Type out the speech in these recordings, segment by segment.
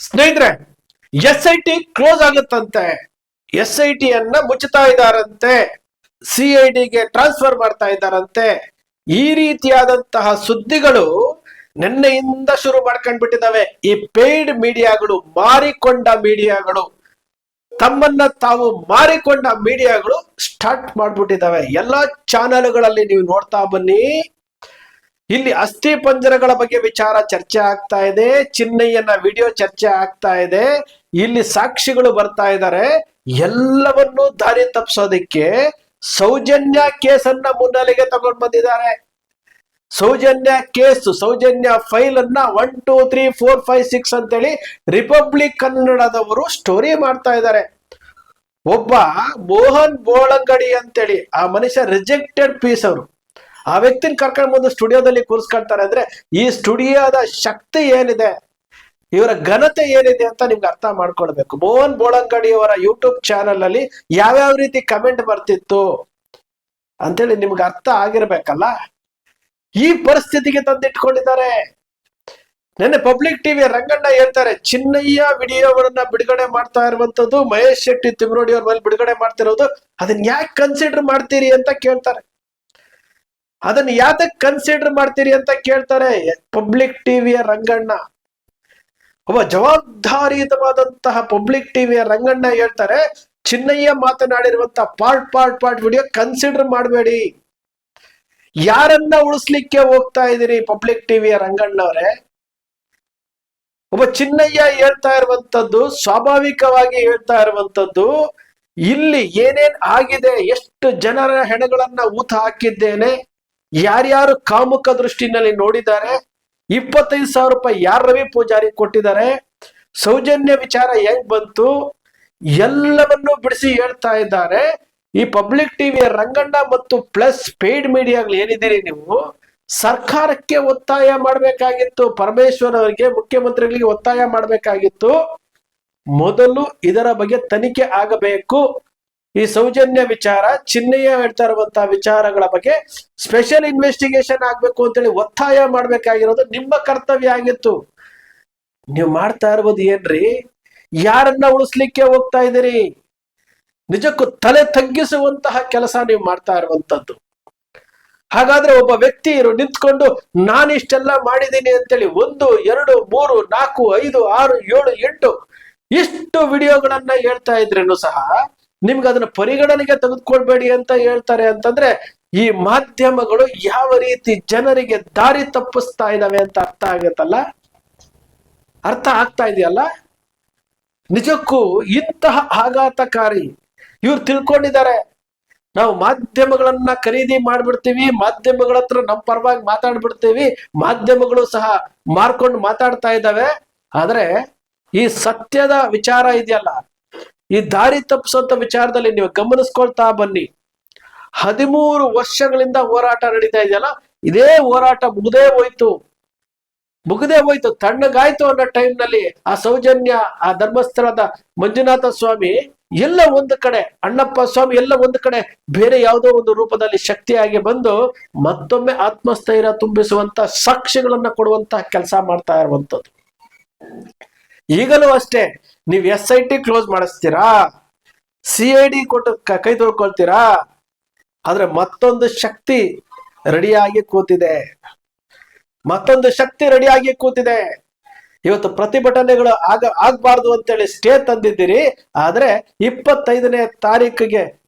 ಸ್ನೇಹಿತರೆ S I T close ಆಗುತ್ತಂತೆ. S I T ಅನ್ನ ಮುಚ್ಚುತ್ತಾ ಇದ್ದಾರಂತೆ. ಸಿ ಐ ಟ್ರಾನ್ಸ್ಫರ್ ಮಾಡ್ತಾ ಇದ್ದಾರಂತೆ. ಈ ರೀತಿಯಾದಂತಹ ಸುದ್ದಿಗಳು ನಿನ್ನೆಯಿಂದ ಶುರು ಮಾಡ್ಕೊಂಡ್ಬಿಟ್ಟಿದ್ದಾವೆ. ಈ ಪೇಯ್ಡ್ ಮೀಡಿಯಾಗಳು, ಮಾರಿಕೊಂಡ ಮೀಡಿಯಾಗಳು. ತಮ್ಮನ್ನ ತಾವು ಮಾರಿಕೊಂಡ ಮೀಡಿಯಾಗಳು ಸ್ಟಾರ್ಟ್ ಮಾಡ್ಬಿಟ್ಟಿದ್ದಾವೆ. ಎಲ್ಲಾ ಚಾನೆಲ್ಗಳಲ್ಲಿ ನೀವು ನೋಡ್ತಾ ಬನ್ನಿ. ಇಲ್ಲಿ ಅಸ್ಥಿ ಪಂಜರಗಳ ಬಗ್ಗೆ ವಿಚಾರ ಚರ್ಚೆ ಆಗ್ತಾ ಇದೆ, ಚಿನ್ನಯ್ಯನ ವಿಡಿಯೋ ಚರ್ಚೆ ಆಗ್ತಾ ಇದೆ, ಇಲ್ಲಿ ಸಾಕ್ಷಿಗಳು ಬರ್ತಾ ಇದ್ದಾರೆ. ಎಲ್ಲವನ್ನೂ ದಾರಿ ತಪ್ಪಿಸೋದಕ್ಕೆ ಸೌಜನ್ಯ ಕೇಸನ್ನ ಮುನ್ನೆಲೆಗೆ ತಗೊಂಡು ಬಂದಿದ್ದಾರೆ. ಸೌಜನ್ಯ ಕೇಸ್, ಸೌಜನ್ಯ ಫೈಲ್ ಅನ್ನ one, two, three, four, five, six ಅಂತೇಳಿ ರಿಪಬ್ಲಿಕ್ ಕನ್ನಡದವರು ಸ್ಟೋರಿ ಮಾಡ್ತಾ ಇದ್ದಾರೆ. ಒಬ್ಬ ಮೋಹನ್ ಬೋಳಂಗಡಿ ಅಂತೇಳಿ, ಆ ಮನುಷ್ಯ ರಿಜೆಕ್ಟೆಡ್ ಪೀಸ್ ಅವರು. ಆ ವ್ಯಕ್ತಿನ ಕರ್ಕೊಂಡು ಬಂದು ಸ್ಟುಡಿಯೋದಲ್ಲಿ ಕೂರಿಸ್ಕೊಳ್ತಾರೆ ಅಂದ್ರೆ ಈ ಸ್ಟುಡಿಯೋದ ಶಕ್ತಿ ಏನಿದೆ, ಇವರ ಘನತೆ ಏನಿದೆ ಅಂತ ನಿಮ್ಗೆ ಅರ್ಥ ಮಾಡ್ಕೊಳ್ಬೇಕು. ಮೋಹನ್ ಬೋಳಂಗಡಿ ಅವರ ಯೂಟ್ಯೂಬ್ ಚಾನೆಲ್ ಅಲ್ಲಿ ಯಾವ್ಯಾವ ರೀತಿ ಕಮೆಂಟ್ ಬರ್ತಿತ್ತು ಅಂತೇಳಿ ನಿಮ್ಗೆ ಅರ್ಥ ಆಗಿರ್ಬೇಕಲ್ಲ? ಈ ಪರಿಸ್ಥಿತಿಗೆ ತಂದಿಟ್ಕೊಂಡಿದ್ದಾರೆ. ನಿನ್ನೆ ಪಬ್ಲಿಕ್ ಟಿವಿ ರಂಗಣ್ಣ ಹೇಳ್ತಾರೆ, ಚಿನ್ನಯ್ಯ ವಿಡಿಯೋಗಳನ್ನ ಬಿಡುಗಡೆ ಮಾಡ್ತಾ ಇರುವಂತದ್ದು ಮಹೇಶ್ ಶೆಟ್ಟಿ ತಿಮ್ರೋಡಿ ಅವ್ರ ಮೇಲೆ ಬಿಡುಗಡೆ ಮಾಡ್ತಿರೋದು, ಅದನ್ನ ಯಾಕೆ ಕನ್ಸಿಡರ್ ಮಾಡ್ತೀರಿ ಅಂತ ಕೇಳ್ತಾರೆ. ಅದನ್ನ ಯಾತಕ್ ಕನ್ಸಿಡರ್ ಮಾಡ್ತೀರಿ ಅಂತ ಕೇಳ್ತಾರೆ ಪಬ್ಲಿಕ್ ಟಿವಿಯ ರಂಗಣ್ಣ. ಒಬ್ಬ ಜವಾಬ್ದಾರಿಯುತವಾದಂತಹ ಪಬ್ಲಿಕ್ ಟಿವಿಯ ರಂಗಣ್ಣ ಹೇಳ್ತಾರೆ, Chinnaiah ಮಾತನಾಡಿರುವಂತಹ part part part video consider ಮಾಡಬೇಡಿ. ಯಾರನ್ನ ಉಳಿಸ್ಲಿಕ್ಕೆ ಹೋಗ್ತಾ ಇದ್ದೀರಿ ಪಬ್ಲಿಕ್ ಟಿವಿಯ ರಂಗಣ್ಣವರೇ ಒಬ್ಬ ಚಿನ್ನಯ್ಯ ಹೇಳ್ತಾ ಇರುವಂತದ್ದು, ಸ್ವಾಭಾವಿಕವಾಗಿ ಹೇಳ್ತಾ ಇರುವಂತದ್ದು, ಇಲ್ಲಿ ಏನೇನ್ ಆಗಿದೆ, ಎಷ್ಟು ಜನರ ಹೆಣಗಳನ್ನ ಊತ ಹಾಕಿದ್ದೇನೆ ಯಾರ್ಯಾರು ಕಾಮುಕ ದೃಷ್ಟಿನಲ್ಲಿ ನೋಡಿದ್ದಾರೆ, ಇಪ್ಪತ್ತೈದು ಸಾವಿರ ರೂಪಾಯಿ ಯಾರು ರವಿ ಪೂಜಾರಿ ಕೊಟ್ಟಿದ್ದಾರೆ, ಸೌಜನ್ಯ ವಿಚಾರ ಹೆಂಗ್ ಬಂತು, ಎಲ್ಲವನ್ನೂ ಬಿಡಿಸಿ ಹೇಳ್ತಾ ಇದ್ದಾರೆ. ಈ ಪಬ್ಲಿಕ್ ಟಿವಿಯ ರಂಗಣ್ಣ ಮತ್ತು ಪ್ಲಸ್ ಪೇಯ್ಡ್ ಮೀಡಿಯಾಗಳು ಏನಿದ್ದೀರಿ ನೀವು? ಸರ್ಕಾರಕ್ಕೆ ಒತ್ತಾಯ ಮಾಡಬೇಕಾಗಿತ್ತು, ಪರಮೇಶ್ವರ್ ಅವರಿಗೆ, ಮುಖ್ಯಮಂತ್ರಿಗಳಿಗೆ ಒತ್ತಾಯ ಮಾಡಬೇಕಾಗಿತ್ತು. ಮೊದಲು ಇದರ ಬಗ್ಗೆ ತನಿಖೆ ಆಗಬೇಕು. ಈ ಸೌಜನ್ಯ ವಿಚಾರ ಚಿಹ್ನೆಯ ಹೇಳ್ತಾ ಇರುವಂತಹ ವಿಚಾರಗಳ ಬಗ್ಗೆ ಸ್ಪೆಷಲ್ ಇನ್ವೆಸ್ಟಿಗೇಷನ್ ಆಗ್ಬೇಕು ಅಂತೇಳಿ ಒತ್ತಾಯ ಮಾಡ್ಬೇಕಾಗಿರೋದು ನಿಮ್ಮ ಕರ್ತವ್ಯ ಆಗಿತ್ತು. ನೀವು ಮಾಡ್ತಾ ಇರ್ಬೋದು ಏನ್ರಿ? ಯಾರನ್ನ ಉಳಿಸ್ಲಿಕ್ಕೆ ಹೋಗ್ತಾ ಇದ್ದೀರಿ? ನಿಜಕ್ಕೂ ತಲೆ ತಗ್ಗಿಸುವಂತಹ ಕೆಲಸ ನೀವು ಮಾಡ್ತಾ ಇರುವಂತದ್ದು. ಹಾಗಾದ್ರೆ ಒಬ್ಬ ವ್ಯಕ್ತಿ ಇರು, ನಿಂತ್ಕೊಂಡು ನಾನಿಷ್ಟೆಲ್ಲ ಮಾಡಿದ್ದೀನಿ ಅಂತೇಳಿ ಒಂದು, ಎರಡು, ಮೂರು, ನಾಲ್ಕು, ಐದು, ಆರು, ಏಳು, ಎಂಟು ಇಷ್ಟು ವಿಡಿಯೋಗಳನ್ನ ಹೇಳ್ತಾ ಇದ್ರೇನು ಸಹ ನಿಮ್ಗೆ ಅದನ್ನ ಪರಿಗಣನೆಗೆ ತೆಗೆದುಕೊಳ್ಬೇಡಿ ಅಂತ ಹೇಳ್ತಾರೆ ಅಂತಂದ್ರೆ ಈ ಮಾಧ್ಯಮಗಳು ಯಾವ ರೀತಿ ಜನರಿಗೆ ದಾರಿ ತಪ್ಪಿಸ್ತಾ ಇದಾವೆ ಅಂತ ಅರ್ಥ ಆಗತ್ತಲ್ಲ? ಅರ್ಥ ಆಗ್ತಾ ಇದೆಯಲ್ಲ? ನಿಜಕ್ಕೂ ಇಂತಹ ಆಘಾತಕಾರಿ ಇವ್ರು ತಿಳ್ಕೊಂಡಿದ್ದಾರೆ. ನಾವು ಮಾಧ್ಯಮಗಳನ್ನ ಖರೀದಿ ಮಾಡ್ಬಿಡ್ತೀವಿ, ಮಾಧ್ಯಮಗಳ ಹತ್ರ ನಮ್ಮ ಪರವಾಗಿ ಮಾತಾಡ್ಬಿಡ್ತೀವಿ, ಮಾಧ್ಯಮಗಳು ಸಹ ಮಾರ್ಕೊಂಡು ಮಾತಾಡ್ತಾ ಇದ್ದಾವೆ ಆದ್ರೆ ಈ ಸತ್ಯದ ವಿಚಾರ ಇದೆಯಲ್ಲ ಈ ದಾರಿ ತಪ್ಪಿಸುವಂತ ವಿಚಾರದಲ್ಲಿ ನೀವು ಗಮನಿಸ್ಕೊಳ್ತಾ ಬನ್ನಿ. ಹದಿಮೂರು ವರ್ಷಗಳಿಂದ ಹೋರಾಟ ನಡೀತಾ ಇದೆಯಲ್ಲ, ಇದೇ ಹೋರಾಟ ಮುಗದೇ ಹೋಯ್ತು. ಮುಗದೇ ಹೋಯ್ತು, ತಣ್ಣಗಾಯ್ತು ಅನ್ನೋ ಟೈಮ್ನಲ್ಲಿ ಆ ಸೌಜನ್ಯ, ಆ ಧರ್ಮಸ್ಥಳದ ಮಂಜುನಾಥ ಸ್ವಾಮಿ ಎಲ್ಲ ಒಂದು ಕಡೆ, ಅಣ್ಣಪ್ಪ ಸ್ವಾಮಿ ಎಲ್ಲ ಒಂದು ಕಡೆ ಬೇರೆ ಯಾವುದೋ ಒಂದು ರೂಪದಲ್ಲಿ ಶಕ್ತಿಯಾಗಿ ಬಂದು ಮತ್ತೊಮ್ಮೆ ಆತ್ಮಸ್ಥೈರ್ಯ ತುಂಬಿಸುವಂತ ಸಾಕ್ಷಿಗಳನ್ನ ಕೊಡುವಂತಹ ಕೆಲಸ ಮಾಡ್ತಾ ಇರುವಂತದ್ದು. ಈಗಲೂ ಅಷ್ಟೇ ನೀವು ಎಸ್ ಐ ಟಿ ಕ್ಲೋಸ್ ಮಾಡಿಸ್ತೀರಾ? ಸಿ ಐ ಡಿ ಕೊಟ್ಟು ಕ- ತೊಳ್ಕೊಳ್ತೀರಾ? ಆದ್ರೆ ಮತ್ತೊಂದು ಶಕ್ತಿ ರೆಡಿಯಾಗಿ ಕೂತಿದೆ. ಮತ್ತೊಂದು ಶಕ್ತಿ ರೆಡಿಯಾಗಿ ಕೂತಿದೆ. ಇವತ್ತು ಪ್ರತಿಭಟನೆಗಳು ಆಗ, ಆಗ್ಬಾರ್ದು ಅಂತೇಳಿ ಸ್ಟೇ ತಂದಿದ್ದೀರಿ. ಆದ್ರೆ ಇಪ್ಪತ್ತೈದನೇ ತಾರೀಕಿಗೆ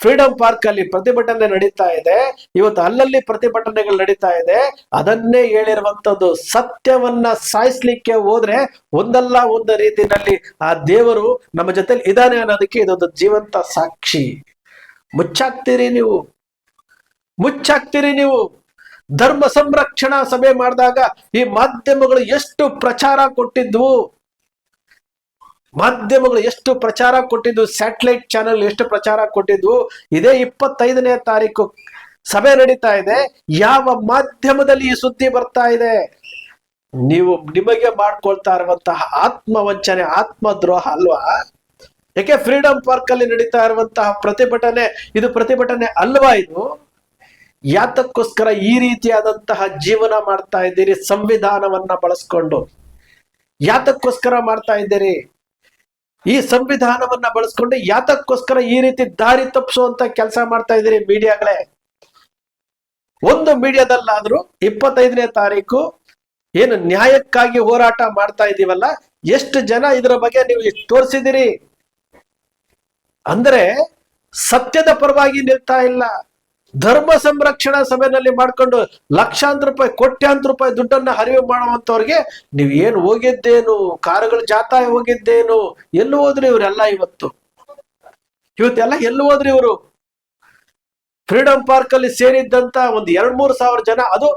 ಫ್ರೀಡಂ ಪಾರ್ಕ್ ಅಲ್ಲಿ ಪ್ರತಿಭಟನೆ ನಡೀತಾ ಇದೆ. ಇವತ್ತು ಅಲ್ಲಲ್ಲಿ ಪ್ರತಿಭಟನೆಗಳು ನಡೀತಾ ಇದೆ. ಅದನ್ನೇ ಹೇಳಿರುವಂತದ್ದು ಸತ್ಯವನ್ನ ಸಾಯಿಸ್ಲಿಕ್ಕೆ ಹೋದ್ರೆ ಒಂದಲ್ಲ ಒಂದು ರೀತಿಯಲ್ಲಿ ಆ ದೇವರು ನಮ್ಮ ಜೊತೆಲಿ ಇದಾನೆ ಅನ್ನೋದಕ್ಕೆ ಇದೊಂದು ಜೀವಂತ ಸಾಕ್ಷಿ. ಮುಚ್ಚಾಕ್ತೀರಿ ನೀವು. ಮುಚ್ಚಾಕ್ತೀರಿ ನೀವು. ಧರ್ಮ ಸಂರಕ್ಷಣಾ ಸಭೆ ಮಾಡಿದಾಗ ಈ ಮಾಧ್ಯಮಗಳು ಎಷ್ಟು ಪ್ರಚಾರ ಕೊಟ್ಟಿದ್ವು. ಮಾಧ್ಯಮಗಳು ಎಷ್ಟು ಪ್ರಚಾರ ಕೊಟ್ಟಿದ್ದು ಸ್ಯಾಟಲೈಟ್ ಚಾನೆಲ್ ಎಷ್ಟು ಪ್ರಚಾರ ಕೊಟ್ಟಿದ್ದು, ಇದೇ ಇಪ್ಪತ್ತೈದನೇ ತಾರೀಕು ಸಭೆ ನಡೀತಾ ಇದೆ. ಯಾವ ಮಾಧ್ಯಮದಲ್ಲಿ ಈ ಸುದ್ದಿ ಬರ್ತಾ ಇದೆ? ನೀವು ನಿಮಗೆ ಮಾಡ್ಕೊಳ್ತಾ ಇರುವಂತಹ ಆತ್ಮವಂಚನೆ, ಆತ್ಮದ್ರೋಹ ಅಲ್ವಾ? ಯಾಕೆ ಫ್ರೀಡಂ ಪಾರ್ಕ್ ಅಲ್ಲಿ ನಡೀತಾ ಇರುವಂತಹ ಪ್ರತಿಭಟನೆ, ಇದು ಪ್ರತಿಭಟನೆ ಅಲ್ವಾ ಇದು? ಯಾತಕ್ಕೋಸ್ಕರ ಈ ರೀತಿಯಾದಂತಹ ಜೀವನ ಮಾಡ್ತಾ ಇದ್ದೀರಿ, ಸಂವಿಧಾನವನ್ನ ಬಳಸ್ಕೊಂಡು? ಯಾತಕ್ಕೋಸ್ಕರ ಮಾಡ್ತಾ ಇದ್ದೀರಿ? ಈ ಸಂವಿಧಾನವನ್ನ ಬಳಸ್ಕೊಂಡು ಯಾತಕ್ಕೋಸ್ಕರ ಈ ರೀತಿ ದಾರಿ ತಪ್ಪಿಸುವಂತ ಕೆಲಸ ಮಾಡ್ತಾ ಇದ್ದೀರಿ ಮೀಡಿಯಾಗಳೇ? ಒಂದು ಮೀಡಿಯಾದಲ್ಲಾದ್ರೂ ಇಪ್ಪತ್ತೈದನೇ ತಾರೀಕು ಏನು ನ್ಯಾಯಕ್ಕಾಗಿ ಹೋರಾಟ ಮಾಡ್ತಾ ಇದೀವಲ್ಲ, ಎಷ್ಟು ಜನ ಇದರ ಬಗ್ಗೆ ನೀವು ತೋರಿಸಿದಿರಿ ಅಂದ್ರೆ ಸತ್ಯದ ಪರವಾಗಿ ನಿಲ್ತಾ ಇಲ್ಲ. ಧರ್ಮ ಸಂರಕ್ಷಣಾ ಸಭೆಯಲ್ಲಿ ಮಾಡ್ಕೊಂಡು ಲಕ್ಷಾಂತರ ರೂಪಾಯಿ, ಕೋಟ್ಯಾಂತರ ರೂಪಾಯಿ ದುಡ್ಡನ್ನ ಹರಿವು ಮಾಡುವಂತವ್ರಿಗೆ ನೀವು ಏನು ಹೋಗಿದ್ದೇನು, ಕಾರುಗಳು ಜಾತಾಯ ಹೋಗಿದ್ದೇನು, ಎಲ್ಲಿ ಹೋದ್ರಿ ಇವರೆಲ್ಲ ಇವತ್ತು? ಇವತ್ತೆಲ್ಲ ಎಲ್ಲಿ ಹೋದ್ರಿ ಇವರು? ಫ್ರೀಡಂ ಪಾರ್ಕ್ ಅಲ್ಲಿ ಸೇರಿದ್ದಂತ ಒಂದು ಎರಡ್ ಮೂರು ಸಾವಿರ ಜನ, ಅದು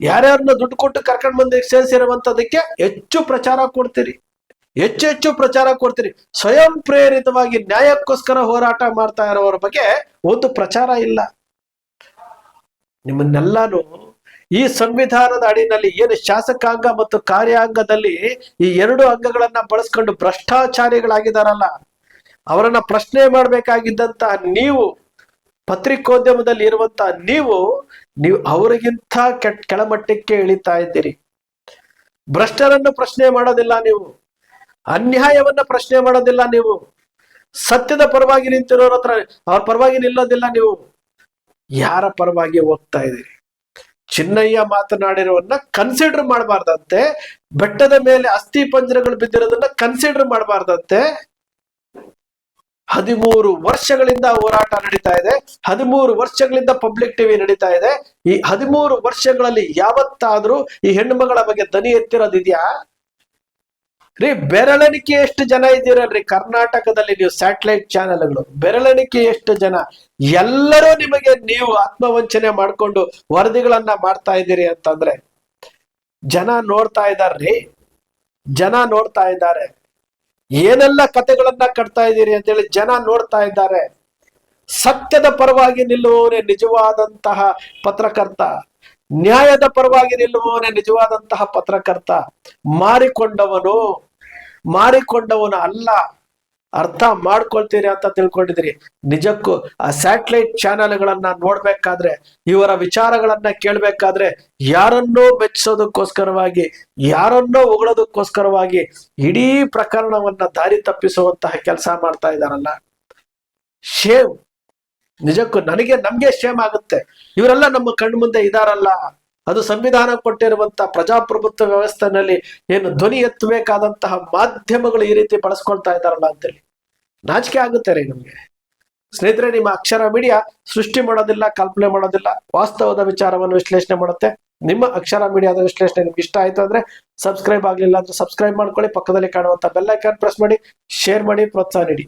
ಯಾರ್ಯಾರನ್ನ ದುಡ್ಡು ಕೊಟ್ಟು ಕರ್ಕೊಂಡ್ ಬಂದು ಸೇರಿಸಿರುವಂತದಕ್ಕೆ ಹೆಚ್ಚು ಪ್ರಚಾರ ಕೊಡ್ತೀರಿ. ಹೆಚ್ಚು ಹೆಚ್ಚು ಪ್ರಚಾರ ಕೊಡ್ತೀರಿ. ಸ್ವಯಂ ಪ್ರೇರಿತವಾಗಿ ನ್ಯಾಯಕ್ಕೋಸ್ಕರ ಹೋರಾಟ ಮಾಡ್ತಾ ಇರೋರ ಬಗ್ಗೆ ಒಂದು ಪ್ರಚಾರ ಇಲ್ಲ. ನಿಮ್ಮನ್ನೆಲ್ಲಾನು ಈ ಸಂವಿಧಾನದ ಅಡಿನಲ್ಲಿ ಏನು ಶಾಸಕಾಂಗ ಮತ್ತು ಕಾರ್ಯಾಂಗದಲ್ಲಿ ಈ ಎರಡು ಅಂಗಗಳನ್ನ ಬಳಸ್ಕೊಂಡು ಭ್ರಷ್ಟಾಚಾರಿಗಳಾಗಿದಾರಲ್ಲ, ಅವರನ್ನ ಪ್ರಶ್ನೆ ಮಾಡ್ಬೇಕಾಗಿದ್ದಂತ ನೀವು, ಪತ್ರಿಕೋದ್ಯಮದಲ್ಲಿ ಇರುವಂತ ನೀವು ನೀವು ಅವರಿಗಿಂತ ಕೆಟ್ಟ ಕೆಳಮಟ್ಟಕ್ಕೆ ಇಳಿತಾ ಇದ್ದೀರಿ. ಭ್ರಷ್ಟರನ್ನು ಪ್ರಶ್ನೆ ಮಾಡೋದಿಲ್ಲ ನೀವು. ಅನ್ಯಾಯವನ್ನ ಪ್ರಶ್ನೆ ಮಾಡೋದಿಲ್ಲ ನೀವು. ಸತ್ಯದ ಪರವಾಗಿ ನಿಂತಿರೋರ ಹತ್ರ ಅವ್ರ ಪರವಾಗಿ ನಿಲ್ಲೋದಿಲ್ಲ ನೀವು. ಯಾರ ಪರವಾಗಿ ಹೋಗ್ತಾ ಇದ್ದೀರಿ? ಚಿನ್ನಯ್ಯ ಮಾತನಾಡಿರೋನ್ನ ಕನ್ಸಿಡರ್ ಮಾಡಬಾರ್ದಂತೆ, ಬೆಟ್ಟದ ಮೇಲೆ ಅಸ್ಥಿ ಪಂಜರಗಳು ಬಿದ್ದಿರೋದನ್ನ ಕನ್ಸಿಡರ್ ಮಾಡಬಾರ್ದಂತೆ. ಹದಿಮೂರು ವರ್ಷಗಳಿಂದ ಹೋರಾಟ ನಡೀತಾ ಇದೆ, ಹದಿಮೂರು ವರ್ಷಗಳಿಂದ ಪಬ್ಲಿಕ್ ಟಿವಿ ನಡೀತಾ ಇದೆ. ಈ ಹದಿಮೂರು ವರ್ಷಗಳಲ್ಲಿ ಯಾವತ್ತಾದ್ರೂ ಈ ಹೆಣ್ಣು ಮಗಳ ಬಗ್ಗೆ ದನಿ ಎತ್ತಿರೋದಿದ್ಯಾ? ರೀ, ಬೆರಳೆಣಿಕೆ ಎಷ್ಟು ಜನ ಇದ್ದೀರಲ್ರಿ? ಕರ್ನಾಟಕದಲ್ಲಿ ನೀವು ಸ್ಯಾಟಲೈಟ್ ಚಾನೆಲ್ಗಳು. ಬೆರಳೆಣಿಕೆ ಎಷ್ಟು ಜನ? ಎಲ್ಲರೂ ನಿಮಗೆ ನೀವು ಆತ್ಮವಂಚನೆ ಮಾಡ್ಕೊಂಡು ವರದಿಗಳನ್ನ ಮಾಡ್ತಾ ಇದ್ದೀರಿ ಅಂತಂದ್ರೆ, ಜನ ನೋಡ್ತಾ ಇದಾರ್ರಿ. ಜನ ನೋಡ್ತಾ ಇದ್ದಾರೆ. ಏನೆಲ್ಲ ಕತೆಗಳನ್ನ ಕಟ್ತಾ ಇದ್ದೀರಿ ಅಂತೇಳಿ ಜನ ನೋಡ್ತಾ ಇದ್ದಾರೆ. ಸತ್ಯದ ಪರವಾಗಿ ನಿಲ್ಲುವವನೇ ನಿಜವಾದಂತಹ ಪತ್ರಕರ್ತ. ನ್ಯಾಯದ ಪರವಾಗಿ ನಿಲ್ಲುವವನೇ ನಿಜವಾದಂತಹ ಪತ್ರಕರ್ತ ಮಾರಿಕೊಂಡವನು ಮಾರಿಕೊಂಡವನು ಅಲ್ಲ. ಅರ್ಥ ಮಾಡ್ಕೊಳ್ತೀರಿ ಅಂತ ತಿಳ್ಕೊಂಡಿದ್ರಿ ನಿಜಕ್ಕೂ ಆ ಸ್ಯಾಟಲೈಟ್ ಚಾನೆಲ್ಗಳನ್ನ ನೋಡ್ಬೇಕಾದ್ರೆ, ಇವರ ವಿಚಾರಗಳನ್ನ ಕೇಳ್ಬೇಕಾದ್ರೆ ಯಾರನ್ನೋ ಮೆಚ್ಚಿಸೋದಕ್ಕೋಸ್ಕರವಾಗಿ, ಯಾರನ್ನೋ ಹೊಗಳೋದಕ್ಕೋಸ್ಕರವಾಗಿ ಇಡೀ ಪ್ರಕರಣವನ್ನ ದಾರಿ ತಪ್ಪಿಸುವಂತಹ ಕೆಲಸ ಮಾಡ್ತಾ ಇದ್ದಾರಲ್ಲ. ಶೇಮ್. ನಿಜಕ್ಕೂ ನನಗೆ, ನಮ್ಗೆ ಶೇಮ್ ಆಗುತ್ತೆ. ಇವರೆಲ್ಲ ನಮ್ಮ ಕಣ್ಣು ಮುಂದೆ ಇದಾರಲ್ಲ. ಅದು ಸಂವಿಧಾನ ಕೊಟ್ಟಿರುವಂತಹ ಪ್ರಜಾಪ್ರಭುತ್ವ ವ್ಯವಸ್ಥೆನಲ್ಲಿ ಏನು ಧ್ವನಿ ಎತ್ತಬೇಕಾದಂತಹ ಮಾಧ್ಯಮಗಳು ಈ ರೀತಿ ಬಳಸ್ಕೊಳ್ತಾ ಇದಾರಲ್ಲ ಅಂತೇಳಿ. ನಾಚಿಕೆ ಆಗುತ್ತೆ ರೀ ನಮ್ಗೆ. ಸ್ನೇಹಿತರೆ, ನಿಮ್ಮ ಅಕ್ಷರ ಮೀಡಿಯಾ ಸೃಷ್ಟಿ ಮಾಡೋದಿಲ್ಲ, ಕಲ್ಪನೆ ಮಾಡೋದಿಲ್ಲ, ವಾಸ್ತವದ ವಿಚಾರವನ್ನು ವಿಶ್ಲೇಷಣೆ ಮಾಡುತ್ತೆ. ನಿಮ್ಮ ಅಕ್ಷರ ಮೀಡಿಯಾದ ವಿಶ್ಲೇಷಣೆ ನಿಮ್ಗೆ ಇಷ್ಟ ಆಯ್ತು ಅಂದ್ರೆ ಸಬ್ಸ್ಕ್ರೈಬ್ ಆಗ್ಲಿಲ್ಲ ಅಂದ್ರೆ ಸಬ್ಸ್ಕ್ರೈಬ್ ಮಾಡ್ಕೊಳ್ಳಿ. ಪಕ್ಕದಲ್ಲಿ ಕಾಣುವಂತ ಬೆಲ್ ಐಕಾನ್ ಪ್ರೆಸ್ ಮಾಡಿ ಶೇರ್ ಮಾಡಿ, ಪ್ರೋತ್ಸಾಹ ನೀಡಿ.